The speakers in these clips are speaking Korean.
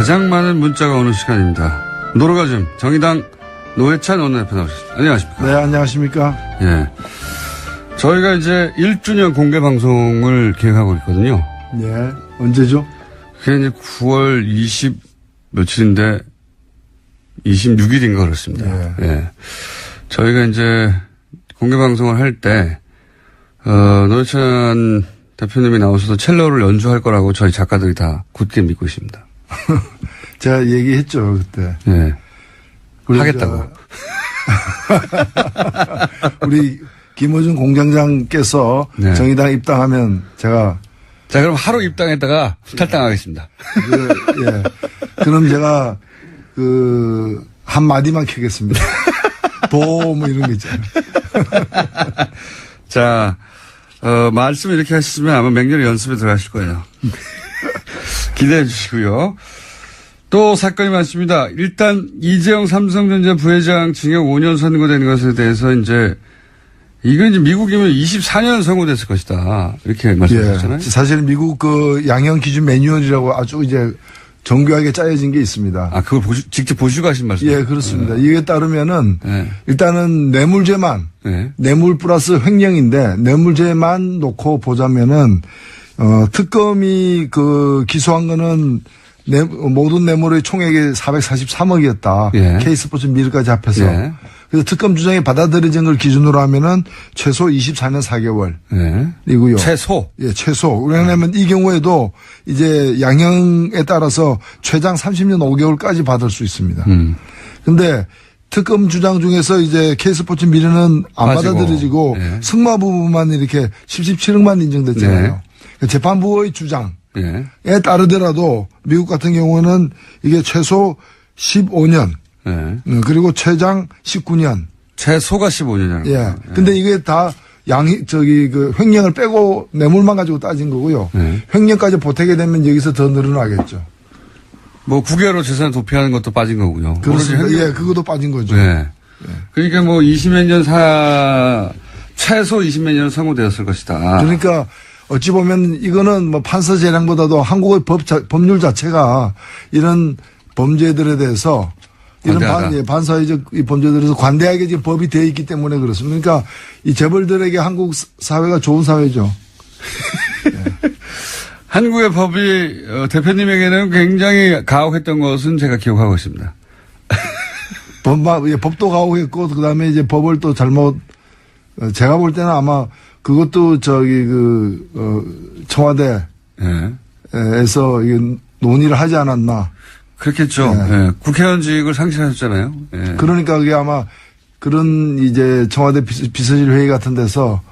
가장 많은 문자가 오는 시간입니다. 노르가즘 정의당 노회찬 원내대표 나오셨습니다. 안녕하십니까? 네, 안녕하십니까. 예. 저희가 이제 1주년 공개 방송을 계획하고 있거든요. 네, 언제죠? 그게 이제 9월 20 며칠인데 26일인가 그렇습니다. 예. 예. 저희가 이제 공개 방송을 할 때, 어, 노회찬 대표님이 나오셔서 첼로를 연주할 거라고 저희 작가들이 다 굳게 믿고 있습니다. 제가 얘기했죠, 그때. 예. 우리 하겠다고. 저- 우리 김호준 공장장께서 네. 정의당 입당하면 제가 자, 그럼 하루 입당했다가 탈당하겠습니다. 그, 예. 그럼 제가 그 한 마디만 캐겠습니다. 도, 뭐 이런 거 있잖아요. 자, 어, 말씀 이렇게 하시면 아마 맹렬히 연습에 들어가실 거예요. 기대해 주시고요. 또 사건이 많습니다. 일단 이재용 삼성전자 부회장 징역 5년 선고된 것에 대해서 이제 이건 이제 미국이면 24년 선고됐을 것이다. 이렇게 말씀하셨잖아요. 예. 사실 미국 그 양형 기준 매뉴얼이라고 아주 이제 정교하게 짜여진 게 있습니다. 아, 그걸 보시, 직접 보시고 하신 말씀이에요? 예, 그렇습니다. 이에 따르면은 예. 일단은 뇌물죄만 예. 뇌물 플러스 횡령인데 뇌물죄만 놓고 보자면은 어 특검이 그 기소한 거는 뇌, 모든 뇌물의 총액이 443억이었다. 예. K스포츠 미르까지 합해서. 예. 그래서 특검 주장이 받아들여진 걸 기준으로 하면은 최소 24년 4개월. 예. 이고요. 최소. 예, 최소. 왜냐하면 이 경우에도 이제 양형에 따라서 최장 30년 5개월까지 받을 수 있습니다. 음. 근데 특검 주장 중에서 이제 K스포츠 미래는 안 빠지고. 받아들여지고 예. 승마 부분만 이렇게 17억만 인정됐잖아요. 네. 재판부의 주장에 예. 따르더라도 미국 같은 경우는 이게 최소 15년 예. 음, 그리고 최장 19년. 최소가 15년이라는 예. 근데 이게 다 양이 저기 그 횡령을 빼고 뇌물만 가지고 따진 거고요. 네. 횡령까지 보태게 되면 여기서 더 늘어나겠죠. 뭐 9개월로 재산 도피하는 것도 빠진 거고요. 그렇습니다. 횡령- 예, 그것도 빠진 거죠. 네. 그러니까 뭐 20몇 년 사, 최소 20몇 년 선고되었을 것이다. 그러니까 어찌 보면 이거는 뭐 판사 재량보다도 한국의 법 자- 법률 자체가 이런 범죄들에 대해서 이런 관대하다. 반, 예, 반사회적 이 범죄들에 대해서 관대하게 지금 법이 되어 있기 때문에 그렇습니다. 그러니까 이 재벌들에게 한국 사회가 좋은 사회죠. 한국의 법이 어, 대표님에게는 굉장히 가혹했던 것은 제가 기억하고 있습니다. 법, 예, 법도 가혹했고 그다음에 이제 법을 또 잘못 어, 제가 볼 때는 아마 그것도 저기 그 어, 청와대 에서 예. 이게 논의를 하지 않았나. 그렇겠죠. 네. 예. 국회의원직을 상실하셨잖아요. 예. 그러니까 그게 아마 그런 이제 청와대 비서- 비서실 회의 같은 데서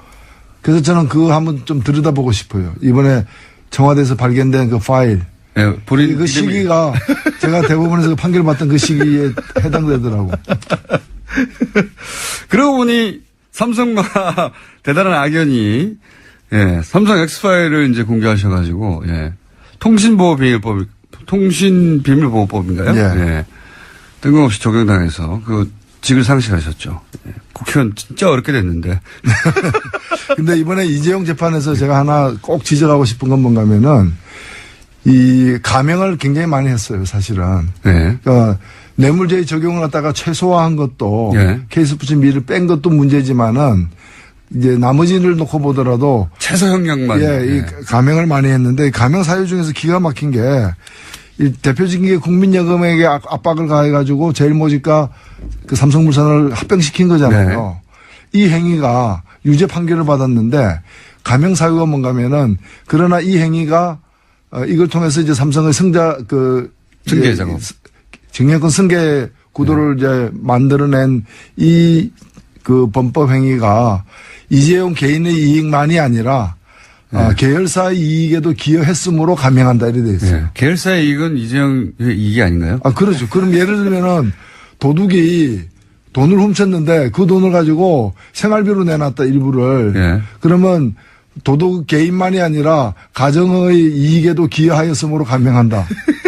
그래서 저는 그거 한번 좀 들여다보고 싶어요. 이번에 청와대에서 발견된 그 파일. 예, 본인 그 시기가 제가 대법원에서 판결 받던 그 시기에 해당되더라고. 그러고 보니 삼성과 대단한 악연이 예, 삼성 엑스파일을 이제 공개하셔가지고 예, 통신보호 비밀법 통신 비밀보호법인가요? 예. 뜬금없이 적용당해서 그 직을 상실하셨죠. 예. 국회의원 진짜 어렵게 됐는데 근데 이번에 이재용 재판에서 제가 하나 꼭 지적하고 싶은 건 뭔가면은 이 가명을 굉장히 많이 했어요, 사실은. 네. 그러니까 뇌물죄 적용을 갖다가 최소화한 것도 예. 케이스푸치 미를 뺀 것도 문제지만은 이제 나머지를 놓고 보더라도 최소 형량만 예, 이 가명을 많이 했는데 이 가명 사유 중에서 기가 막힌 게 이 대표적인 게 국민연금에게 압- 압박을 가해가지고 제일모직과 그 삼성물산을 합병시킨 거잖아요. 이 행위가 유죄 판결을 받았는데 가명 사유가 뭔가면은 그러나 이 행위가 어, 이걸 통해서 이제 삼성의 승자 그 승계 작업. 증여권 승계 구도를 이제 만들어낸 이 그 범법 행위가 이재용 개인의 이익만이 아니라 아, 계열사 이익에도 기여했으므로 감형한다 이래 돼 있어요. 예. 계열사의 이익은 이재용 이익이 아닌가요? 아 그렇죠. 그럼 예를 들면은 도둑이 돈을 훔쳤는데 그 돈을 가지고 생활비로 내놨다 일부를 예. 그러면 도둑 개인만이 아니라 가정의 이익에도 기여하였으므로 감형한다.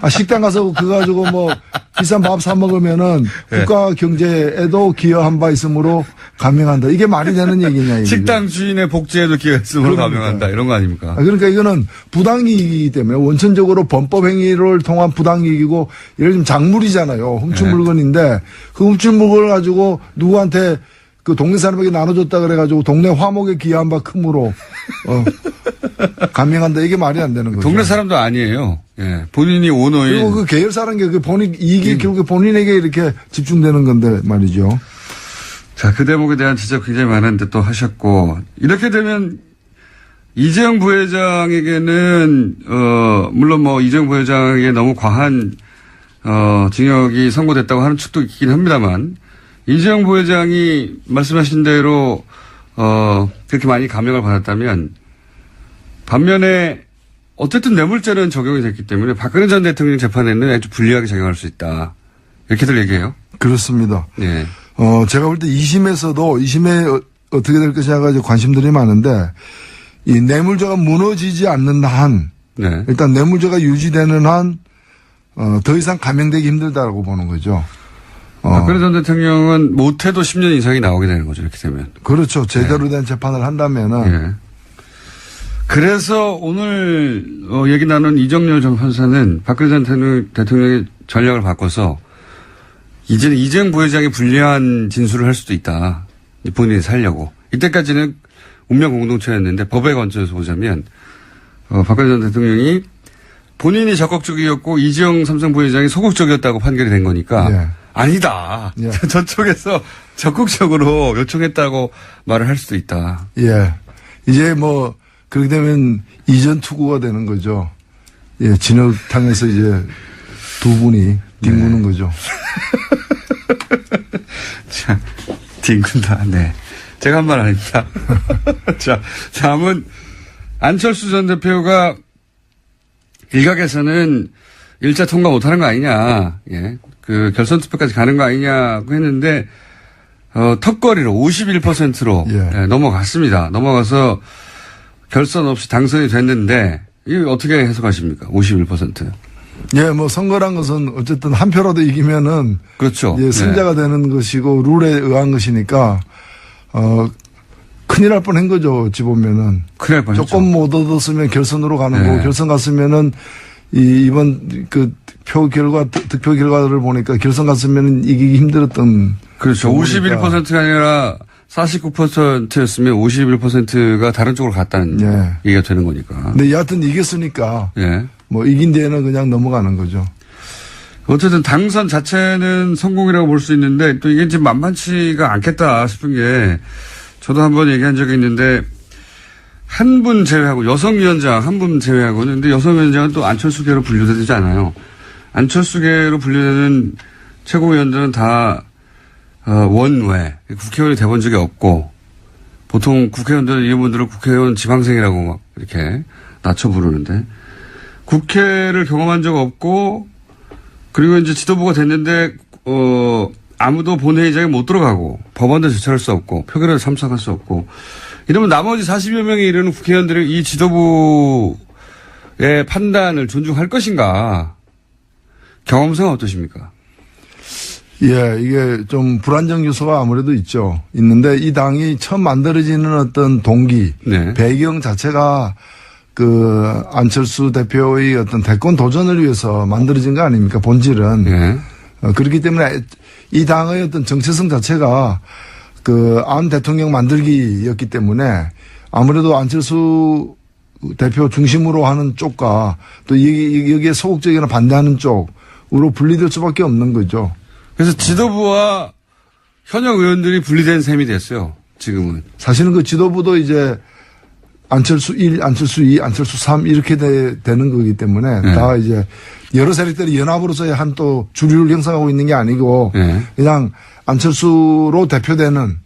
아, 식당 가서 그거 가지고 뭐 비싼 밥 사 먹으면은 네. 국가 경제에도 기여한 바 있으므로 감명한다. 이게 말이 되는 얘기냐 이거죠. 식당 주인의 복지에도 기여했으므로 그러니까요. 감명한다. 이런 거 아닙니까? 아, 그러니까 이거는 부당이익이기 때문에 원천적으로 범법 행위를 통한 부당이익이고 예를 들면 작물이잖아요. 훔친 네. 물건인데 그 훔친 물건을 가지고 누구한테 그 동네 사람에게 나눠줬다 그래가지고 동네 화목에 기여한 바 크므로 어, 감명한다 이게 말이 안 되는 거죠. 동네 사람도 아니에요. 예. 본인이 오너인. 그리고 그 계열사라는 게 그 본인 이익이 음. 결국에 본인에게 이렇게 집중되는 건데 말이죠. 자, 그 대목에 대한 지적 굉장히 많은데 또 하셨고, 이렇게 되면 이재용 부회장에게는, 어, 물론 뭐 이재용 부회장에게 너무 과한, 어, 징역이 선고됐다고 하는 측도 있긴 합니다만, 이재용 부회장이 말씀하신 대로, 어, 그렇게 많이 감명을 받았다면, 반면에 어쨌든 뇌물죄는 적용이 됐기 때문에 박근혜 전 대통령 재판에는 아주 불리하게 작용할 수 있다. 이렇게들 얘기해요. 그렇습니다. 예. 어, 제가 볼 때 2심에서도 2심에 어, 어떻게 될 것이냐 가지고 관심들이 많은데 이 뇌물죄가 무너지지 않는 한 네. 일단 뇌물죄가 유지되는 한 어, 더 이상 감형되기 힘들다라고 보는 거죠. 어, 박근혜 전 대통령은 못해도 10년 이상이 나오게 되는 거죠, 이렇게 되면. 그렇죠. 제대로 된 재판을 한다면은 예. 그래서 오늘 어, 얘기 나눈 이정열 전 판사는 박근혜 전 대통령- 대통령의 전략을 바꿔서 이제는 이재용 부회장이 불리한 진술을 할 수도 있다. 본인이 살려고. 이때까지는 운명 공동체였는데 법에 건져서 보자면 어, 박근혜 전 대통령이 본인이 적극적이었고 이재용 삼성 부회장이 소극적이었다고 판결이 된 거니까 예. 아니다. 예. 저쪽에서 적극적으로 요청했다고 말을 할 수도 있다. 예. 이제 뭐 그렇게 되면 이전 투구가 되는 거죠. 예, 진흙탕에서 이제 두 분이 뒹구는 거죠. 자, 뒹군다. 네. 제가 한 말 아닙니다. 자, 다음은 안철수 전 대표가 일각에서는 일자 통과 못하는 거 아니냐. 예. 그 결선 투표까지 가는 거 아니냐고 했는데 어, 턱걸이로 51%로 예. 넘어갔습니다. 넘어가서 결선 없이 당선이 됐는데 이거 어떻게 해석하십니까? 51%. 예, 뭐 선거란 것은 어쨌든 한 표라도 이기면은 그렇죠. 예, 승자가 되는 것이고 룰에 의한 것이니까 어 큰일 날 뻔한 거죠. 어찌 보면은 네. 큰일 날 뻔했죠. 조금 못 얻었으면 결선으로 가는 네. 거고 결선 갔으면은 이 이번 그 표 결과 득- 득표 결과를 보니까 결선 갔으면은 이기기 힘들었던 그렇죠. 그러니까. 51%가 아니라 49%였으면 51%가 다른 쪽으로 갔다는 예. 얘기가 되는 거니까. 근데 여하튼 이겼으니까 예. 뭐 이긴 데에는 그냥 넘어가는 거죠. 어쨌든 당선 자체는 성공이라고 볼 수 있는데 또 이게 지금 만만치가 않겠다 싶은 게 저도 한 번 얘기한 적이 있는데 한 분 제외하고 여성위원장 한 분 제외하고는 근데 여성위원장은 또 안철수계로 분류되지 않아요. 안철수계로 분류되는 최고위원들은 다 어, 원외 국회의원이 돼본 적이 없고 보통 국회의원들 이분들을 국회의원 지방생이라고 막 이렇게 낮춰 부르는데 국회를 경험한 적 없고 그리고 이제 지도부가 됐는데 어 아무도 본회의장에 못 들어가고 법안도 제출할 수 없고 표결에 참석할 수 없고 이러면 나머지 40여 명에 이르는 국회의원들이 이 지도부의 판단을 존중할 것인가 경험상 어떠십니까? 예, 이게 좀 불안정 요소가 아무래도 있죠. 있는데 이 당이 처음 만들어지는 어떤 동기, 네. 배경 자체가 그 안철수 대표의 어떤 대권 도전을 위해서 만들어진 거 아닙니까? 본질은. 예. 어, 그렇기 때문에 이 당의 어떤 정체성 자체가 그 안 대통령 만들기였기 때문에 아무래도 안철수 대표 중심으로 하는 쪽과 또 여기, 여기에 소극적이나 반대하는 쪽 으로 분리될 수밖에 없는 거죠. 그래서 지도부와 현역 의원들이 분리된 셈이 됐어요. 지금은. 사실은 그 지도부도 이제 안철수 1, 안철수 2, 안철수 3 이렇게 되, 는 거기 때문에 네. 다 이제 여러 세력들이 연합으로서의 한 또 주류를 형성하고 있는 게 아니고 네. 그냥 안철수로 대표되는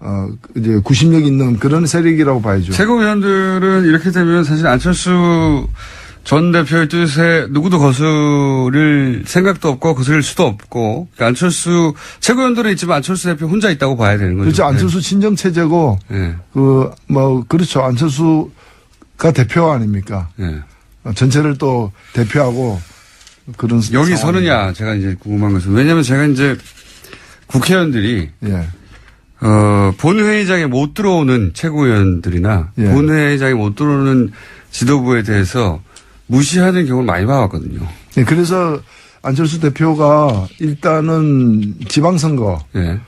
어 이제 구심력 있는 그런 세력이라고 봐야죠. 최고위원들은 이렇게 되면 사실 안철수 전 대표의 뜻에 누구도 거스를 생각도 없고 거스를 수도 없고 그러니까 안철수 최고위원들은 있지만 안철수 대표 혼자 있다고 봐야 되는 거죠. 그렇죠. 안철수 친정 체제고 네. 그뭐 그렇죠. 안철수가 대표 아닙니까? 네. 어, 전체를 또 대표하고 그런 여기. 서느냐 제가 이제 궁금한 것은 왜냐하면 제가 이제 국회의원들이 예. 어, 본회의장에 못 들어오는 최고위원들이나 예. 본회의장에 못 들어오는 지도부에 대해서 무시하는 경우를 많이 봐왔거든요. 예, 그래서 안철수 대표가 일단은 지방선거, 예.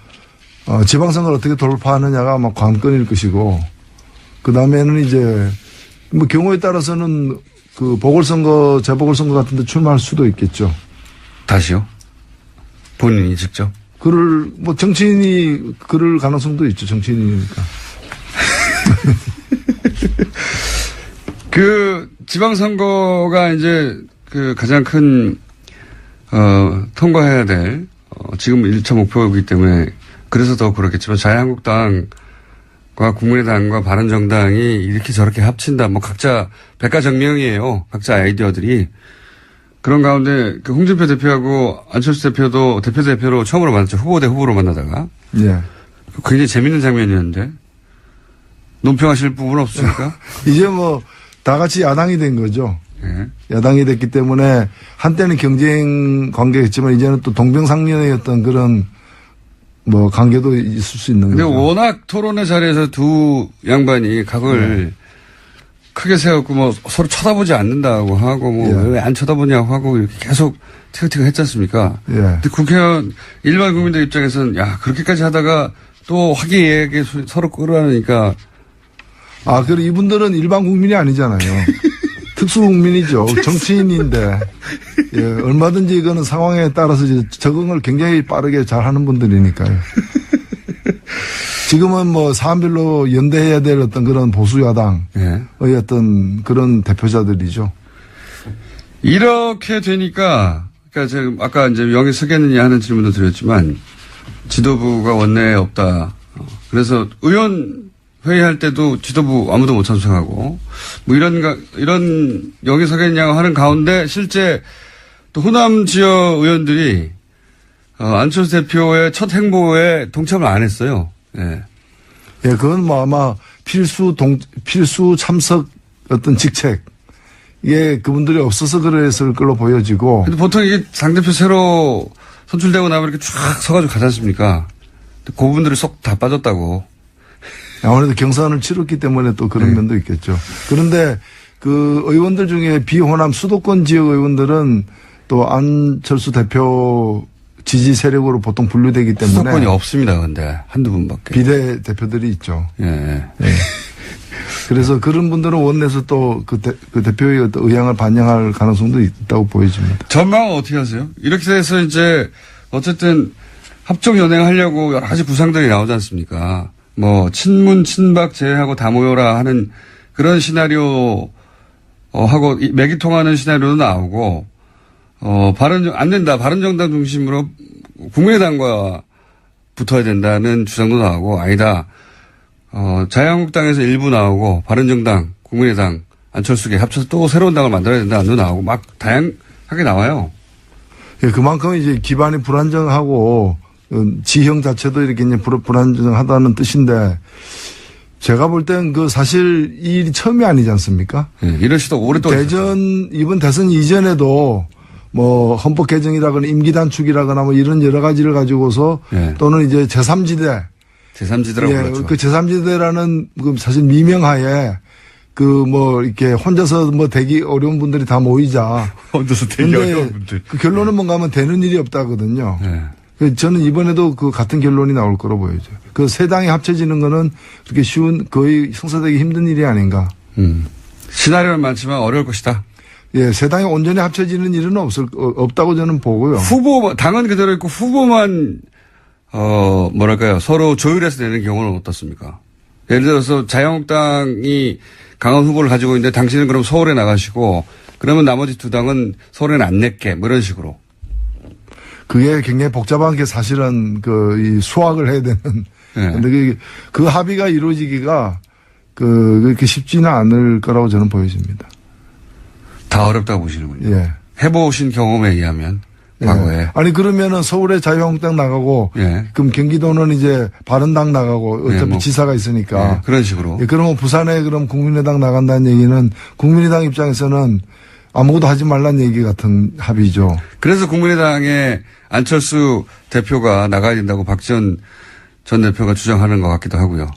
어, 지방선거를 어떻게 돌파하느냐가 아마 관건일 것이고, 그 다음에는 이제, 뭐 경우에 따라서는 그 보궐선거, 재보궐선거 같은 데 출마할 수도 있겠죠. 다시요? 본인이 직접? 그럴, 뭐 정치인이 그럴 가능성도 있죠. 정치인이니까. 그 지방선거가 이제 그 가장 큰, 어, 통과해야 될, 어, 지금 1차 목표이기 때문에 그래서 더 그렇겠지만 자유한국당 과 국민의당과 바른정당이 이렇게 저렇게 합친다. 뭐 각자 백가정명이에요. 각자 아이디어들이. 그런 가운데 그 홍준표 대표하고 안철수 대표도 대표 대표로 처음으로 만났죠. 후보 대 후보로 만나다가 예. 굉장히 재밌는 장면이었는데 논평하실 부분 없습니까? 이제 뭐 다 같이 야당이 된 거죠. 예. 야당이 됐기 때문에 한때는 경쟁 관계였지만 이제는 또 동병상련의 어떤 그런 뭐 관계도 있을 수 있는 근데 거죠. 워낙 토론의 자리에서 두 양반이 각을 네. 크게 세웠고 뭐 서로 쳐다보지 않는다고 하고 뭐 예. 왜안 쳐다보냐고 하고 이렇게 계속 티격태격 했지 않습니까? 예. 근데 국회의원 일반 국민들 입장에서는 야 그렇게까지 하다가 또 화기애애하게 소- 서로 끌어안으니까 아, 그리고 이분들은 일반 국민이 아니잖아요. 특수 국민이죠. 정치인인데. 예, 얼마든지 이거는 상황에 따라서 적응을 굉장히 빠르게 잘 하는 분들이니까요. 지금은 뭐 사안별로 연대해야 될 어떤 그런 보수야당의 예. 어떤 그런 대표자들이죠. 이렇게 되니까 그러니까 지금 아까 이제 명예 서겠느냐 하는 질문도 드렸지만 지도부가 원내에 없다. 어, 그래서 의원 회의할 때도 지도부 아무도 못 참석하고 뭐 이런 가- 이런 여기 서겠냐고 하는 가운데 실제 또 호남 지역 의원들이 어, 안철수 대표의 첫 행보에 동참을 안 했어요. 예. 예, 그건 뭐 아마 필수 동, 필수 참석 어떤 직책. 이게 그분들이 없어서 그랬을 걸로 보여지고. 근데 보통 이게 당 대표 새로 선출되고 나면 이렇게 쫙 서가지고 가지 않습니까? 근데 그분들이 쏙 다 빠졌다고. 아무래도 경선을 치렀기 때문에 또 그런 네. 면도 있겠죠. 그런데 그 의원들 중에 비호남 수도권 지역 의원들은 또 안철수 대표 지지 세력으로 보통 분류되기 때문에 수도권이 없습니다, 근데. 한두 분밖에. 비대 대표들이 있죠. 예, 예. 그래서 그런 분들은 원내에서 또그 그 대표의 어떤 의향을 반영할 가능성도 있다고 보여집니다. 전망은 어떻게 하세요? 이렇게 돼서 이제 어쨌든 합종 연행하려고 여러 가지 구상들이 나오지 않습니까? 뭐 친문 친박 제외하고 다 모여라 하는 그런 시나리오 어, 하고 이- 맥이 통하는 시나리오도 나오고 어 바른 안 된다 바른 정당 중심으로 국민의당과 붙어야 된다는 주장도 나오고 아니다 어 자유한국당에서 일부 나오고 바른 정당 국민의당 안철수계 합쳐서 또 새로운 당을 만들어야 된다는 도 나오고 막 다양하게 나와요. 예, 그만큼 이제 기반이 불안정하고 어, 지형 자체도 이렇게 이제 불- 불안정하다는 뜻인데 제가 볼 땐 그 사실 이 일이 처음이 아니지 않습니까? 예, 이런 시도 오랫동안 대전 이번 대선 이전에도 뭐 헌법 개정이라거나 임기 단축이라거나 뭐 이런 여러 가지를 가지고서 예. 또는 이제 제3지대 제3지더라고 예, 그렇죠. 그 제3지대라는 그 사실 미명하에 그 뭐 이렇게 혼자서 뭐 되기 어려운 분들이 다 모이자. 혼자서 근데 어려운 분들. 그 결론은 뭔가 하면 되는 일이 없다거든요. 예. 그 저는 이번에도 그 같은 결론이 나올 거로 보여져요. 그세 당이 합쳐지는 거는 그렇게 쉬운 거의 성사되기 힘든 일이 아닌가. 음. 시나리오는 많지만 어려울 것이다. 예, 세 당이 온전히 합쳐지는 일은 없을 어, 없다고 저는 보고요. 후보 당은 그대로 있고 후보만 어 뭐랄까요 서로 조율해서 내는 경우는 어떻습니까? 예를 들어서 자유한국당이 강한 후보를 가지고 있는데 당신은 그럼 서울에 나가시고 그러면 나머지 두 당은 서울에는 안 낼게 뭐 이런 식으로 그게 굉장히 복잡한 게 사실은 그 이 수학을 해야 되는. 예. 근데 그, 그 합의가 이루어지기가 그 그렇게 쉽지는 않을 거라고 저는 보여집니다. 다 어렵다고 보시는군요. 예. 해보신 경험에 의하면 과거에 예. 아니 그러면은 서울에 자유한국당 나가고 예. 그럼 경기도는 이제 바른당 나가고 어차피 예, 뭐. 지사가 있으니까 예, 그런 식으로 예, 그러면 부산에 그럼 국민의당 나간다는 얘기는 국민의당 입장에서는 아무것도 하지 말란 얘기 같은 합의죠. 그래서 국민의당의 안철수 대표가 나가야 된다고 박지원 전 대표가 주장하는 것 같기도 하고요.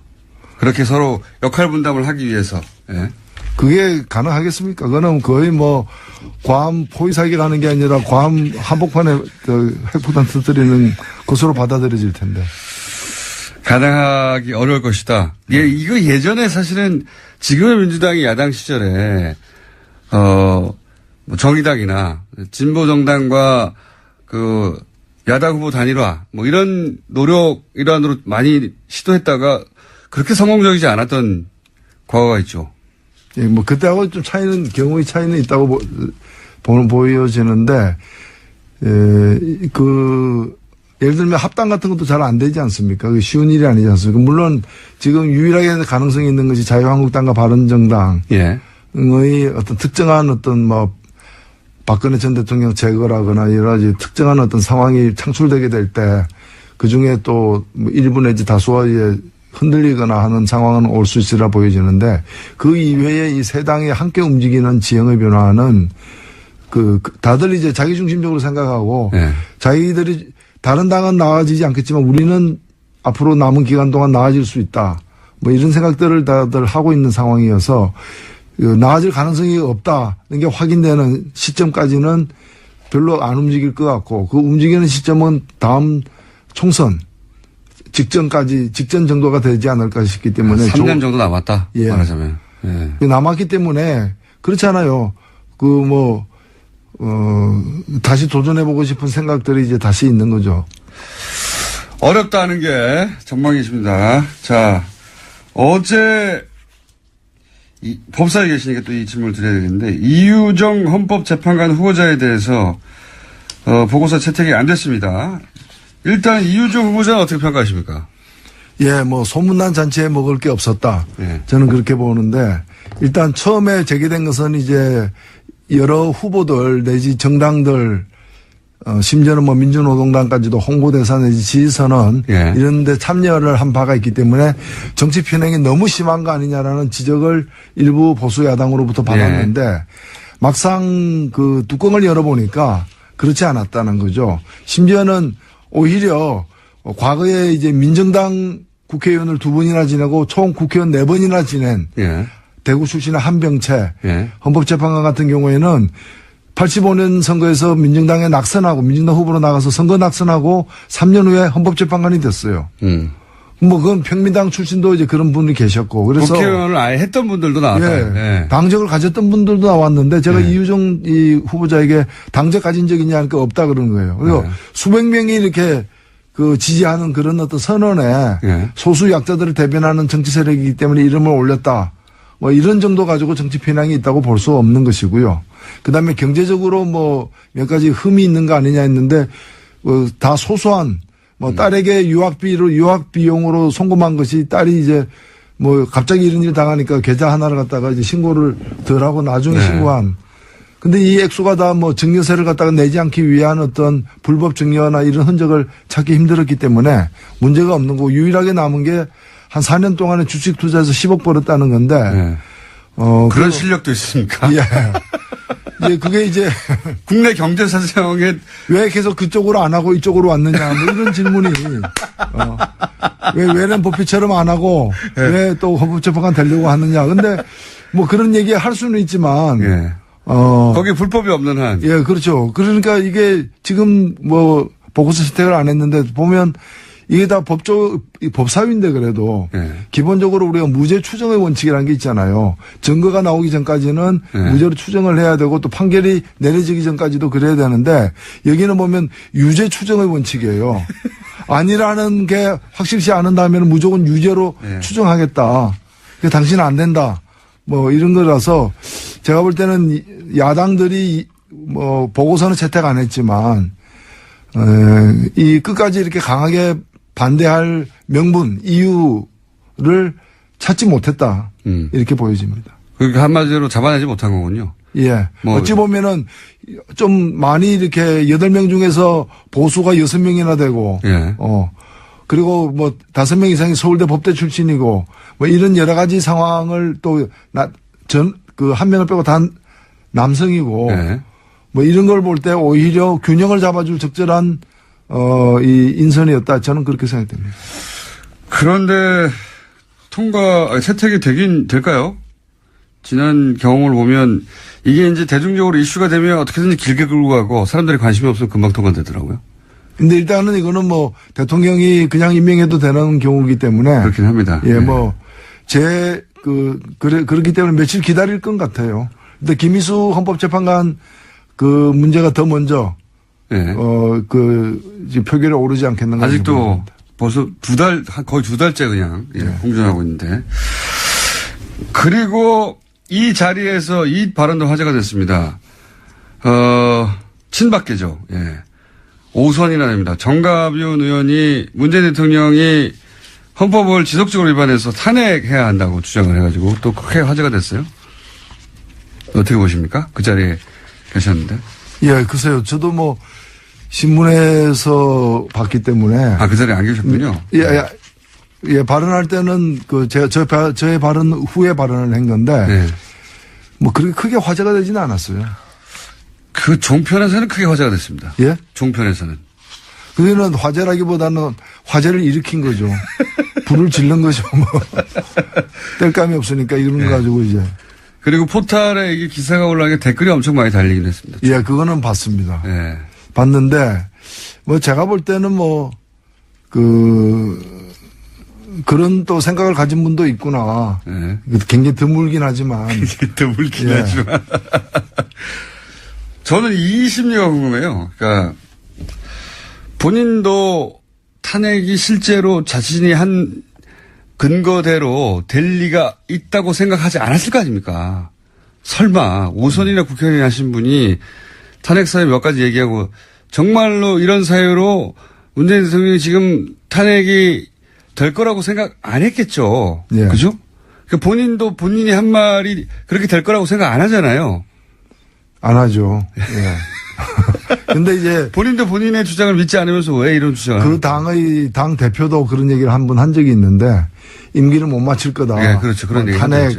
그렇게 서로 역할 분담을 하기 위해서. 예. 그게 가능하겠습니까? 그거는 거의 뭐, 괌 포위사기 가는 게 아니라 괌 한복판에 그 핵폭탄 터뜨리는 것으로 받아들여질 텐데. 가능하기 어려울 것이다. 예, 이거 예전에 사실은 지금의 민주당이 야당 시절에 어, 뭐 정의당이나 진보 정당과 그 야당 후보 단일화 뭐 이런 노력 일환으로 많이 시도했다가 그렇게 성공적이지 않았던 과거가 있죠. 예, 뭐 그때하고 좀 차이는 경우의 차이는 있다고 보, 보, 보여지는데 에, 그 예를 들면 합당 같은 것도 잘 안 되지 않습니까? 그 쉬운 일이 아니지 않습니까? 물론 지금 유일하게 가능성이 있는 것이 자유한국당과 바른정당의 예. 어떤 특정한 어떤 뭐 박근혜 전 대통령 제거라거나 여러 가지 특정한 어떤 상황이 창출되게 될 때 그 중에 또뭐 일부 내지 이제 흔들리거나 하는 상황은 올 수 있으라 보여지는데 그 이외에 이 세 당이 함께 움직이는 지형의 변화는 그그 다들 이제 자기중심적으로 생각하고 예. 자기들이 다른 당은 나아지지 않겠지만 우리는 앞으로 남은 기간 동안 나아질 수 있다. 뭐 이런 생각들을 다들 하고 있는 상황이어서 그 나아질 가능성이 없다는 게 확인되는 시점까지는 별로 안 움직일 것 같고 그 움직이는 시점은 다음 총선 직전까지 직전 정도가 되지 않을까 싶기 때문에 3년 정도 남았다. 예. 말하자면. 예. 조- 남았기 때문에 그렇잖아요. 그뭐 어, 다시 도전해보고 싶은 생각들이 이제 다시 있는 거죠. 어렵다는 게 전망이십니다. 자, 어제 이, 법사에 계시니까 또 이 질문을 드려야 되겠는데 이유정 헌법재판관 후보자에 대해서 어, 보고서 채택이 안 됐습니다. 일단 이유정 후보자는 어떻게 평가하십니까? 예, 뭐 소문난 잔치에 먹을 게 없었다. 예. 저는 그렇게 보는데 일단 처음에 제기된 것은 이제 여러 후보들 내지 정당들 어, 심지어는 뭐 민주노동당까지도 홍보대사 내지 지지선언 예. 이런 데 참여를 한 바가 있기 때문에 정치 편행이 너무 심한 거 아니냐라는 지적을 일부 보수 야당으로부터 받았는데 막상 그 뚜껑을 열어보니까 그렇지 않았다는 거죠. 심지어는 오히려 과거에 이제 민정당 국회의원을 두 번이나 지내고 총 국회의원 네 번이나 지낸 예. 대구 출신의 한병채 예. 헌법재판관 같은 경우에는 85년 선거에서 민정당에 낙선하고 민정당 후보로 나가서 선거 낙선하고 3년 후에 헌법재판관이 됐어요. 음. 뭐 그건 평민당 출신도 이제 그런 분이 계셨고 그래서 국회의원을 아예 했던 분들도 나왔다. 예, 예. 당적을 가졌던 분들도 나왔는데 제가 예. 이유정 이 후보자에게 당적 가진 적 있냐 하니까 없다 그러는 거예요. 그리고 예. 수백 명이 이렇게 그 지지하는 그런 어떤 선언에 예. 소수 약자들을 대변하는 정치 세력이기 때문에 이름을 올렸다. 뭐 이런 정도 가지고 정치 편향이 있다고 볼 수 없는 것이고요. 그 다음에 경제적으로 뭐 몇 가지 흠이 있는 거 아니냐 했는데 어, 다 소소한 뭐 딸에게 유학비로 유학 비용으로 송금한 것이 딸이 이제 뭐 갑자기 이런 일 당하니까 계좌 하나를 갖다가 이제 신고를 덜 하고 나중에 네. 신고한 근데 이 액수가 다 뭐 증여세를 갖다가 내지 않기 위한 어떤 불법 증여나 이런 흔적을 찾기 힘들었기 때문에 문제가 없는 거고 유일하게 남은 게 한 4년 동안에 주식 투자해서 10억 벌었다는 건데 예. 어 그런 그- 실력도 있습니까? 예. 이제 그게 이제 국내 경제 사정에 왜 계속 그쪽으로 안 하고 이쪽으로 왔느냐 뭐 이런 질문이 어. 왜 외래는 법피처럼 안 하고 예. 왜또 헌법재판관 되려고 하느냐 근데 뭐 그런 얘기 할 수는 있지만 예. 어 거기 불법이 없는 한 예, 그렇죠. 그러니까 이게 지금 뭐 보고서 채택을 안 했는데 보면 이게 다 법조, 이 법사위인데 그래도 예. 기본적으로 우리가 무죄 추정의 원칙이라는 게 있잖아요. 증거가 나오기 전까지는 예. 무죄로 추정을 해야 되고 또 판결이 내려지기 전까지도 그래야 되는데 여기는 보면 유죄 추정의 원칙이에요. 아니라는 게 확실시 않은다면 무조건 유죄로 예. 추정하겠다. 그 당신은 안 된다. 뭐 이런 거라서 제가 볼 때는 이- 야당들이 뭐 보고서는 채택 안 했지만 에, 이 끝까지 이렇게 강하게 반대할 명분 이유를 찾지 못했다 음. 이렇게 보여집니다. 그러니까 한마디로 잡아내지 못한 거군요. 예. 뭐- 어찌 보면은 좀 많이 이렇게 여덟 명 중에서 보수가 여섯 명이나 되고 예. 어. 그리고 뭐 다섯 명 이상이 서울대 법대 출신이고 뭐 이런 여러 가지 상황을 또 나 전 그 한 명을 빼고 단 남성이고 네. 뭐 이런 걸 볼 때 오히려 균형을 잡아줄 적절한 어, 이 인선이었다. 저는 그렇게 생각됩니다. 그런데 통과 아니, 채택이 되긴 될까요? 지난 경험을 보면 이게 이제 대중적으로 이슈가 되면 어떻게든지 길게 끌고 가고 사람들이 관심이 없으면 금방 통과되더라고요. 근데 일단은 이거는 뭐 대통령이 그냥 임명해도 되는 경우이기 때문에 그렇긴 합니다. 예, 네. 뭐, 제, 그, 그래, 그렇기 때문에 며칠 기다릴 것 같아요. 근데 김희수 헌법재판관 그 문제가 더 먼저, 네. 어, 그, 표결에 오르지 않겠는가. 아직도 생각합니다. 벌써 두 달, 한 거의 두 달째 그냥 예, 네. 공전하고 있는데. 그리고 이 자리에서 이 발언도 화제가 됐습니다. 어, 친박계죠. 예. 오선이라 됩니다. 정가윤 의원이 문재인 대통령이 헌법을 지속적으로 위반해서 탄핵해야 한다고 주장을 해가지고 또 크게 화제가 됐어요. 어떻게 보십니까? 그 자리에 계셨는데. 예, 글쎄요. 저도 뭐, 신문에서 봤기 때문에. 아, 그 자리에 안 계셨군요. 예, 예, 예, 발언할 때는 그, 제, 저, 바- 저의 발언 후에 발언을 한 건데. 네. 뭐, 그렇게 크게 화제가 되지는 않았어요. 그 종편에서는 크게 화제가 됐습니다. 예? 종편에서는. 그거는 화제라기보다는 화제를 일으킨 거죠. 불을 질른 거죠. 뭐. 뗄감이 없으니까 이런 네. 거 가지고 이제. 그리고 포탈에 이게 기사가 올라가게 댓글이 엄청 많이 달리긴 했습니다. 예, 그거는 봤습니다. 예. 봤는데, 뭐 제가 볼 때는 뭐, 그, 그런 또 생각을 가진 분도 있구나. 예. 굉장히 드물긴 하지만. 드물긴 예. 하지만. 저는 이 심리가 궁금해요. 그러니까 본인도 탄핵이 실제로 자신이 한 근거대로 될 리가 있다고 생각하지 않았을 거 아닙니까? 설마 오선이나 국회의원 하신 분이 탄핵 사유 몇 가지 얘기하고 정말로 이런 사유로 문재인 대통령이 지금 탄핵이 될 거라고 생각 안 했겠죠. 예. 그죠? 그 본인도 본인이 한 말이 그렇게 될 거라고 생각 안 하잖아요. 안 하죠. 예. 근데 이제 본인도 본인의 주장을 믿지 않으면서 왜 이런 주장을? 그 당의 당 대표도 그런 얘기를 한 번 한 적이 있는데 임기를 못 마칠 거다. 예, 그렇죠. 그런 뭐 얘기 탄핵.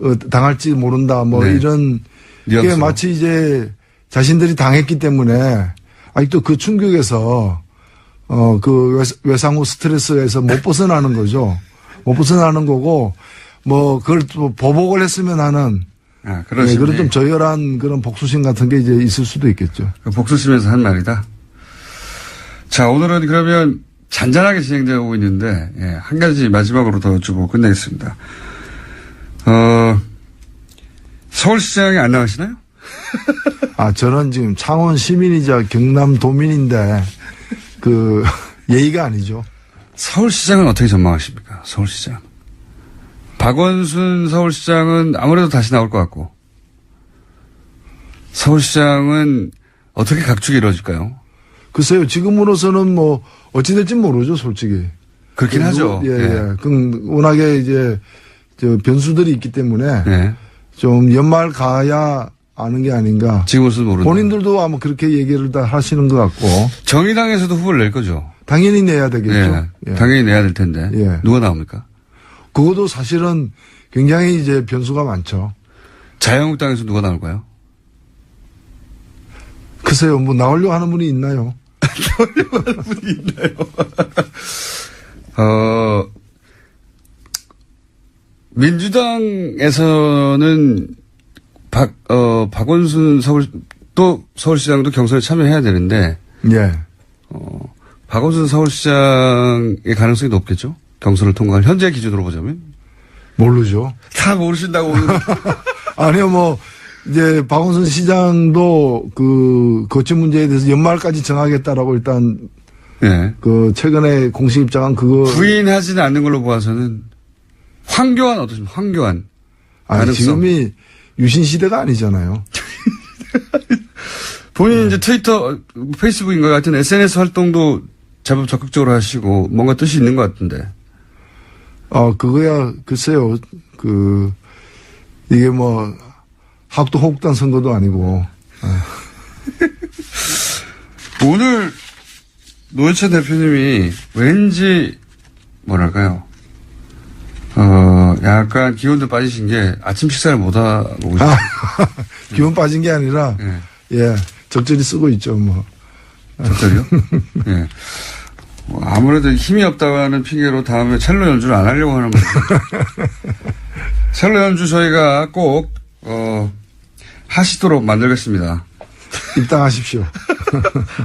어, 당할지 모른다. 뭐 네. 이런 이게. 마치 이제 자신들이 당했기 때문에 아직도 그 충격에서 어 그 외상 후 스트레스에서 못 벗어나는 거죠. 못 벗어나는 거고 뭐 그걸 또 보복을 했으면 하는 아, 예, 그러시네. 그런 좀 저열한 그런 복수심 같은 게 이제 있을 수도 있겠죠. 그 복수심에서 한 말이다. 자, 오늘은 그러면 잔잔하게 진행되고 있는데, 예, 한 가지 마지막으로 더 여쭈고 끝내겠습니다. 어, 서울시장에 안 나가시나요? 아, 저는 지금 창원 시민이자 경남 도민인데, 그, 예의가 아니죠. 서울시장은 어떻게 전망하십니까? 서울시장. 박원순 서울시장은 아무래도 다시 나올 것 같고, 서울시장은 어떻게 각축이 이루어질까요? 글쎄요, 지금으로서는 뭐, 어찌 될지 모르죠, 솔직히. 그렇긴 그 하죠. 예, 예. 그, 워낙에 이제, 저, 변수들이 있기 때문에, 예. 좀 연말 가야 아는 게 아닌가. 지금으로서 모른다. 본인들도 아마 그렇게 얘기를 다 하시는 것 같고, 정의당에서도 후보를 낼 거죠. 당연히 내야 되겠죠. 예. 예. 당연히 내야 될 텐데. 예. 누가 나옵니까? 그것도 사실은 굉장히 이제 변수가 많죠. 자유한국당에서 누가 나올까요? 글쎄요, 뭐, 나오려고 하는 분이 있나요? 어, 민주당에서는 박, 어, 박원순 서울, 또 서울시장도 경선에 참여해야 되는데, 예. 박원순 서울시장의 가능성이 높겠죠? 경선을 통과할 현재 기준으로 보자면? 모르죠. 다 모르신다고. 아니요, 뭐, 이제, 박원순 시장도 그, 거치 문제에 대해서 연말까지 정하겠다라고 일단, 예. 그, 최근에 공식 입장한 그거. 부인하지는 않는 걸로 보아서는, 황교안 어떠십니까? 황교안. 아니, 가능성. 지금이 유신 시대가 아니잖아요. 본인이 이제 트위터, 페이스북인가 같은 SNS 활동도 제법 적극적으로 하시고, 뭔가 뜻이 있는 것 같은데. 어, 그거야, 글쎄요, 그, 이게 뭐, 학도 호국단 선거도 아니고, 오늘 노회찬 대표님이 왠지 뭐랄까요? 어, 약간 기운도 빠지신 게 아침 식사를 못 하고 아, 기운 빠진 게 아니라, 예. 예, 적절히 쓰고 있죠, 뭐. 적절히요? 예. 뭐 아무래도 힘이 없다는 핑계로 다음에 첼로 연주를 안 하려고 하는 거죠. 첼로 연주 저희가 꼭, 어, 하시도록 만들겠습니다. 입당하십시오.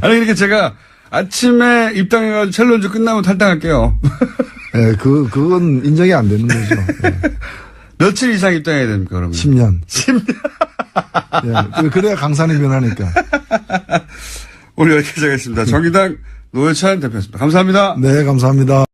아니, 이렇게 제가 아침에 입당해가지고 첼로 연주 끝나면 탈당할게요. 예, 그, 그건 인정이 안 되는 거죠. 예. 며칠 이상 입당해야 됩니까, 그러면? 10년. 10년. 예, 그래야 강산이 변하니까. 오늘 여기까지 하겠습니다. 정의당 노회찬 대표였습니다. 감사합니다. 네, 감사합니다.